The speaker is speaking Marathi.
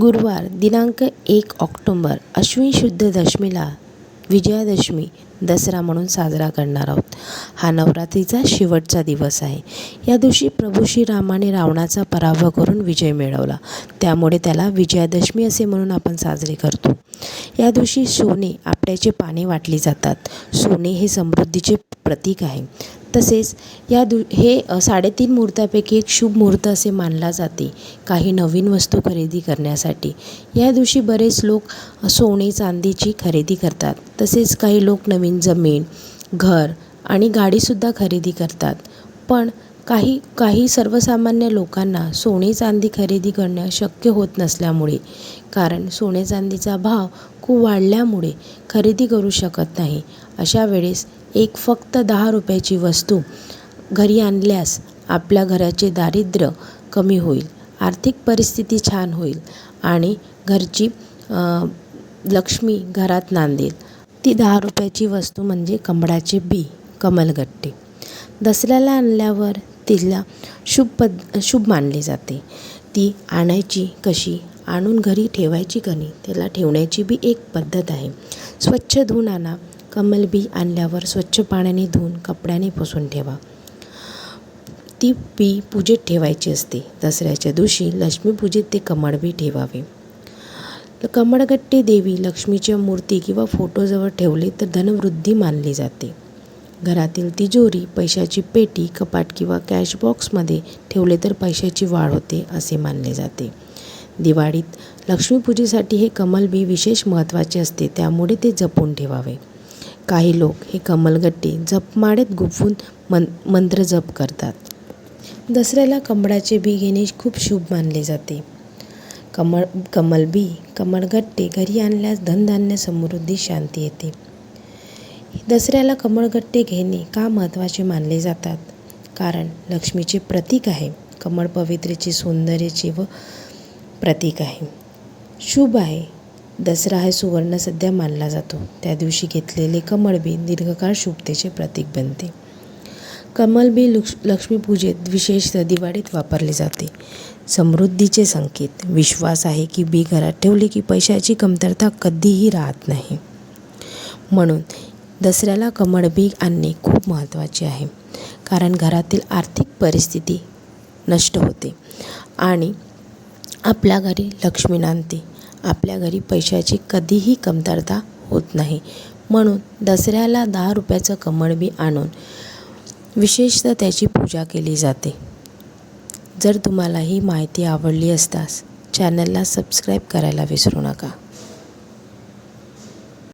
गुरुवार दिनांक एक ऑक्टोंबर अश्विन शुद्ध दशमीला विजयादशमी दसरा म्हणून साजरा करणार आहोत. हा नवरात्रीचा शेवटचा दिवस आहे. या दिवशी प्रभू श्रीरामाने रावणाचा पराभव करून विजय मिळवला. त्यामुळे त्याला विजयादशमी असे म्हणून आपण साजरे करतो. या दिवशी सोने आपट्याचे पाने वाटली जातात. सोने हे समृद्धीचे प्रतीक आहे. तसेच या दु हे साडेतीन मुहूर्तापैकी एक शुभ मुहूर्त असे मानला जाते काही नवीन वस्तू खरेदी करण्यासाठी. या दिवशी बरेच लोक सोने चांदीची खरेदी करतात. तसेच काही लोक नवीन जमीन घर आणि गाडीसुद्धा खरेदी करतात. पण काही काही सर्वसामान्य लोकांना सोने चांदी खरेदी करणं शक्य होत नसल्यामुळे कारण सोने चांदीचा भाव खूप वाढल्यामुळे खरेदी करू शकत नाही. अशा वेळेस एक फक्त दहा रुपयाची वस्तू घरी आणल्यास आपल्या घराचे दारिद्र्य कमी होईल आर्थिक परिस्थिती छान होईल आणि घरची लक्ष्मी घरात नांदेल. ती दहा रुपयाची वस्तू म्हणजे कमळाचे बी कमलगट्टे. दसऱ्याला आणल्यावर तिला शुभ पद शुभ मानले जाते. ती आणायची कशी? आणून घरी ठेवायची कणी त्याला ठेवण्याची बी एक पद्धत आहे. स्वच्छ धुवून आणा. कमल बी आणल्यावर स्वच्छ पाण्याने धुवून कपड्याने पुसून ठेवा. ती बी पूजेत ठेवायची असते. दसऱ्याच्या दिवशी लक्ष्मीपूजेत ते कमळ बी ठेवावे. कमळगट्टे देवी लक्ष्मीच्या मूर्ती किंवा फोटोजवळ ठेवले तर धनवृद्धी मानली जाते. घरातील तिजोरी पैशाची पेटी कपाट किंवा कॅश बॉक्समध्ये ठेवले तर पैशाची वाढ होते असे मानले जाते. दिवाळीत लक्ष्मीपूजेसाठी हे कमल बी विशेष महत्त्वाचे असते त्यामुळे ते जपून ठेवावे. काही लोक हे कमलगट्टे जपमाळेत गुंफून मन मंत्र जप करतात. दसऱ्याला कमळाचे बी घेणे खूप शुभ मानले जाते. कमळ कमल बी कमळगट्टे घरी आणल्यास धनधान्य समृद्धी शांती येते. दसऱ्याला कमळगट्टे घेणे का महत्त्वाचे मानले जातात? कारण लक्ष्मीचे प्रतीक आहे कमळ पवित्रेचे सौंदर्याचे व प्रतीक आहे. शुभ आहे. दसरा हा सुवर्ण सध्या मानला जातो. त्या दिवशी घेतलेले कमळबी दीर्घकाळ शुभतेचे प्रतीक बनते. कमलबी लक्ष लक्ष्मीपूजेत विशेषतः दिवाळीत वापरले जाते. समृद्धीचे संकेत. विश्वास आहे की बी घरात ठेवले की पैशाची कमतरता कधीही राहत नाही. म्हणून दसऱ्याला कमळ बी आणणे खूप महत्त्वाचे आहे. कारण घरातील आर्थिक परिस्थिती नष्ट होते. आणि आपल्या घरी लक्ष्मी नांदते. आपल्या घरी पैशाची कधीही कमतरता होत नाही. म्हणून दसऱ्याला दहा रुपयाचं कमळ बी आणून विशेषतः त्याची पूजा केली जाते. जर तुम्हाला ही माहिती आवडली असतास चॅनलला सबस्क्राईब करायला विसरू नका.